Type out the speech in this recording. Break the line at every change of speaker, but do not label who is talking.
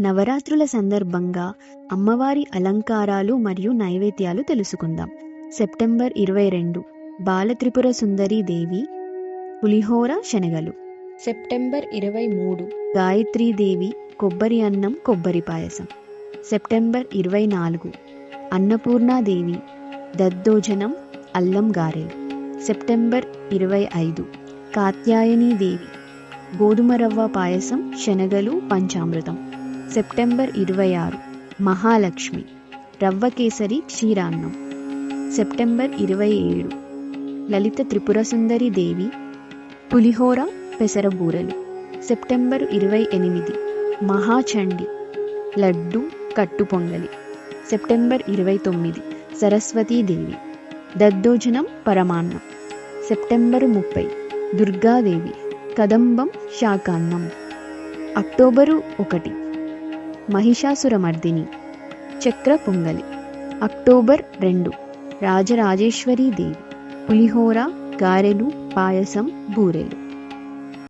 నవరాత్రుల సందర్భంగా అమ్మవారి అలంకారాలు మరియు నైవేద్యాలు తెలుసుకుందాం. సెప్టెంబర్ ఇరవై రెండు బాలత్రిపుర సుందరి దేవి పులిహోర శనగలు.
సెప్టెంబర్ ఇరవై మూడు
దేవి కొబ్బరి అన్నం కొబ్బరి పాయసం. సెప్టెంబర్ ఇరవై నాలుగు అన్నపూర్ణాదేవి దద్దోజనం అల్లం గారెలు. సెప్టెంబర్ ఇరవై ఐదు కాత్యాయనీదేవి గోధుమ రవ్వ పాయసం శనగలు పంచామృతం. సెప్టెంబర్ ఇరవై ఆరు మహాలక్ష్మి. రవ్వ కేసరి క్షీరాన్నం. సెప్టెంబర్ ఇరవై ఏడు లలిత త్రిపుర సుందరి దేవి. పులిహోర పెసరబూరలు సెప్టెంబర్ ఇరవై ఎనిమిది మహాచండి. లడ్డు కట్టు పొంగలి సెప్టెంబర్ ఇరవై తొమ్మిది సరస్వతీదేవి దద్దోజనం పరమాన్నం. సెప్టెంబర్ ముప్పై. దుర్గాదేవి. కదంబం శాకాన్నం అక్టోబరు ఒకటి. మహిషాసురమర్దిని. చక్ర పొంగలి. అక్టోబర్ రెండు. రాజరాజేశ్వరి దేవి పులిహోర గారెలు పాయసం బూరెలు.